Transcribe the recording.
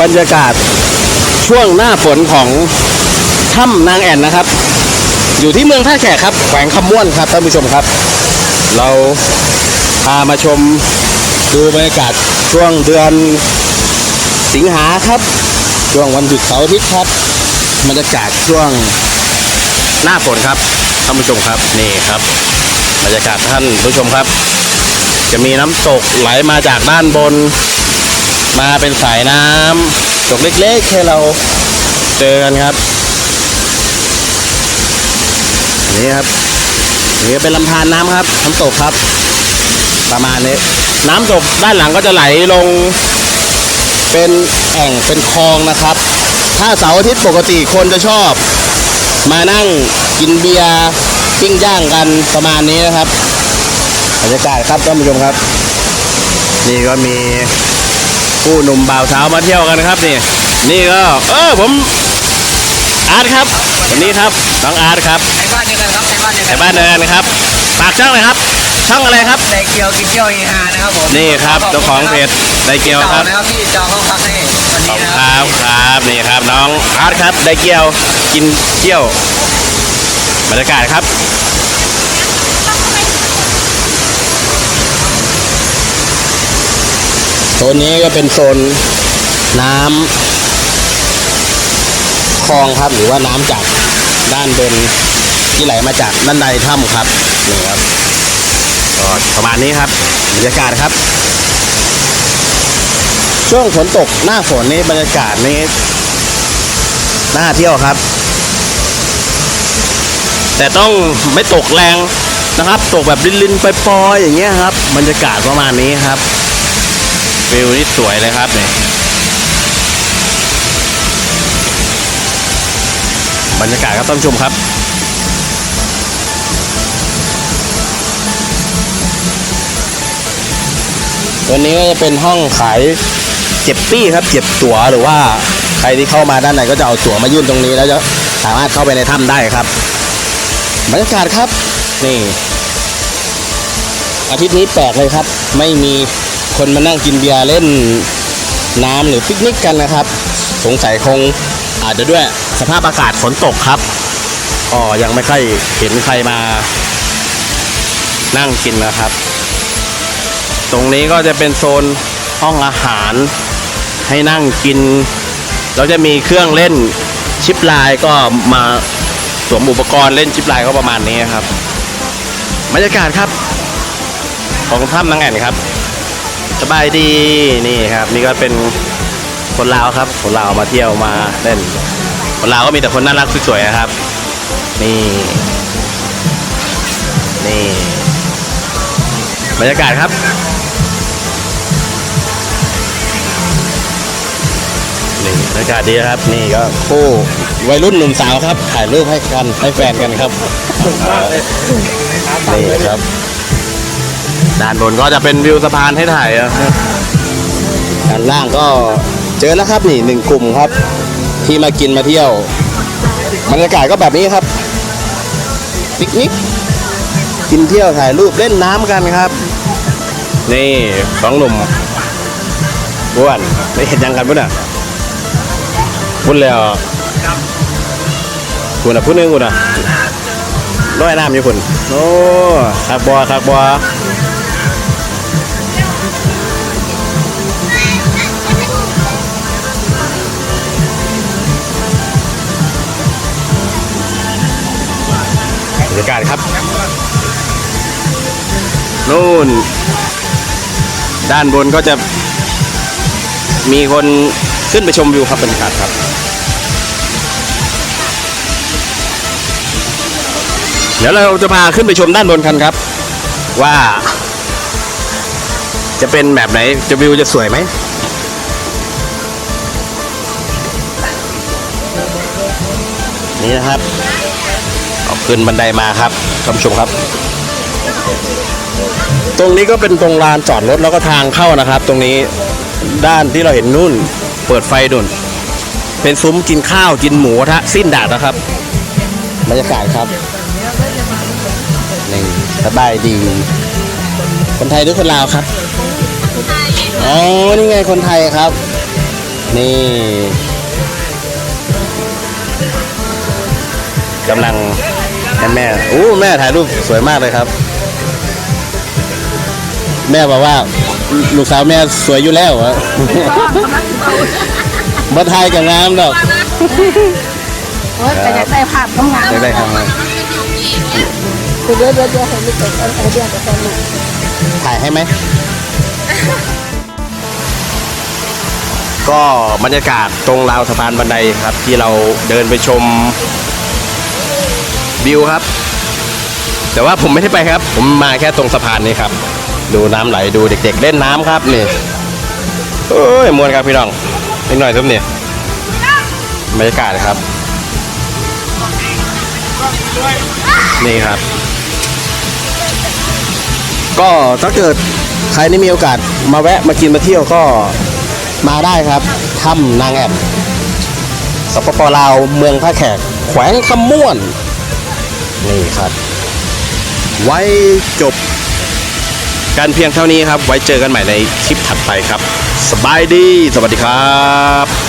บรรยากาศช่วงหน้าฝนของถ้ำนางแอ่นนะครับ อยู่ที่เมืองท่าแขกครับ แขวงคำม่วนครับท่านผู้ชมครับ เราพามาชมดูบรรยากาศช่วงเดือนสิงหาครับ ช่วงวันหยุดเสาร์อาทิตย์ครับบรรยากาศช่วงหน้าฝนครับท่านผู้ชมครับนี่ครับบรรยากาศท่านผู้ชมครับ จะมีน้ำตกไหลมาจากด้านบน มาเป็นสายน้ำตกเล็กๆให้เราเจอกันครับอันนี้ครับอันนี่เป็นลำธารน้ำครับน้ำตกครับ ประมาณนี้น้ำตกด้านหลังก็จะไหลลง เป็นแอ่งเป็นคลองนะครับ ถ้าเสาร์อาทิตย์ปกติคนจะชอบ มานั่งกินเบียร์ปิ้งย่างกันประมาณนี้นะครับบรรยากาศครับท่านผู้ชมครับ นี่ก็มี ผู้หนุ่มบ่าวสาวมาเที่ยวกันครับนี่นี่ก็เออผมอาร์ตครับวันนี้ครับน้องอาร์ตครับในบ้านเดียวกันครับในบ้านเดียวในกันบ้านเดินครับฝากช่องเลยครับ ช่องอะไรครับ ในเกียวกินเที่ยวเฮฮานะครับผมนี่ครับเจ้าของเพจไดเกียวครับนะครับที่จองห้องพักให้วันขอนี้บคุณนะคครับรับครับนี่ครับน้องอาร์ตครับไดเกียวกินเที่ยว บรรยากาศครับ โซนนี้ก็เป็นโซนน้ำคลองครับหรือว่าน้ำจากด้านบนที่ไหลมาจากด้านในถ้ำครับนี่ครับก็ประมาณนี้ครับบรรยากาศครับ ช่วงฝนตกหน้าฝนนี่บรรยากาศนี่น่าเที่ยวครับ แต่ต้องไม่ตกแรงนะครับ ตกแบบลินๆไปปอยๆอย่างเงี้ยครับ บรรยากาศประมาณนี้ครับ วิวนี่สวยเลยครับเนี่ยบรรยากาศครับท่านผู้ชมครับ วันนี้ก็จะเป็นห้องขายเจ็บปี้ครับ เจ็บตั๋วหรือว่าใครที่เข้ามาด้านในก็จะเอาตั๋วมายื่นตรงนี้ แล้วจะสามารถเข้าไปในถ้ำได้ครับ บรรยากาศครับ นี่ อาทิตย์นี้แปลกเลยครับ ไม่มี คนมานั่งกินเบียร์เล่นน้ำหรือปิกนิกกันนะครับ สงสัยคงอาจจะด้วยสภาพอากาศฝนตกครับก็ยังไม่ค่อยเห็นใครมา นั่งกินนะครับ ตรงนี้ก็จะเป็นโซนห้องอาหาร ให้นั่งกิน เราจะมีเครื่องเล่นชิปไลน์ก็มาสวมอุปกรณ์เล่นชิปไลน์ก็ประมาณนี้ครับบรรยากาศครับ ของถ้ำนางแอ่นครับ สบายดีนี่ครับ นี่ก็เป็นคนลาวครับคนลาวมาเที่ยวมาเล่น คนลาวก็มีแต่คนน่ารักสวยๆนะครับ นี่ นี่บรรยากาศครับนี่บรรยากาศดีครับ นี่ก็คู่วัยรุ่นหนุ่มสาวครับถ่ายรูปให้กันให้แฟนกันครับนี่ครับ ด้านบนก็จะเป็นวิวสะพานให้ถ่ายอะด้านล่างก็เจอแล้วครับนี่หนึ่งกลุ่มครับ ที่มากินมาเที่ยวบรรยากาศก็แบบนี้ครับปิกนิกกินเที่ยวถ่ายรูปเล่นน้ำกันครับ นี่สองหนุ่มบ้วนได้เห็นยังกันปุ๊น่ะพุ่นแล้วคุณอะพุ่นหนึงคุณอะร้อยน้ำอยู่คุณโอ้คักบัวคักบัวากาศครับนู่น ด้านบนก็จะ มีคนขึ้นไปชมวิวครับบรรยากาศครับ เดี๋ยวเราจะพาขึ้นไปชมด้านบนกันครับ ว่า จะเป็นแบบไหนจะวิวจะสวยไหมนี่นะครับ เอาขึ้นบันไดมาครับท่านผู้ชมครับ ตรงนี้ก็เป็นตรงลานจอดรถแล้วก็ทางเข้านะครับ ตรงนี้ด้านที่เราเห็นนู่น เปิดไฟดุนเป็นซุ้มกินข้าวกินหมูทะสิ้นดาดนะครับบรรยากาศครับนี่สบายดี คนไทยหรือคนลาวครับอ๋อนี่ไงคนไทยครับ นี่กำลัง ให้แม่อู้แม่ถ่ายรูปสวยมากเลยครับ แม่บอกว่า ลูกสาวแม่สวยอยู่แล้วอะบ่ทายกับงามดอกโอ้ยแต่อยากได้ภาพงามได้ได้ครับๆคือเดี๋ยวเดี๋ยวเดี๋ยวให้ลูกเกิดเอาเดี๋ยวจะเป็นลูกถ่ายให้ไหม ก็บรรยากาศตรงราวสะพานบันไดครับ ที่เราเดินไปชม วิวครับ แต่ว่าผมไม่ได้ไปครับ ผมมาแค่ตรงสะพานนี้ครับ ดูน้ำไหลดูเด็ก ๆ เล่นน้ำครับนี่โอ้ยมวนครับพี่น้องนิดหน่อยทุกนี่บรรยากาศครับ นี่ครับ ก็ถ้าเกิดใครได้มีโอกาสมาแวะมากินมาเที่ยวก็มาได้ครับถ้ำนางแอ่นสปปลาวเมืองท่าแขกแขวงคำม่วน นี่ครับ ไว้จบกันเพียงเท่านี้ครับ ไว้เจอกันใหม่ในคลิปถัดไปครับ สบายดี สวัสดีครับ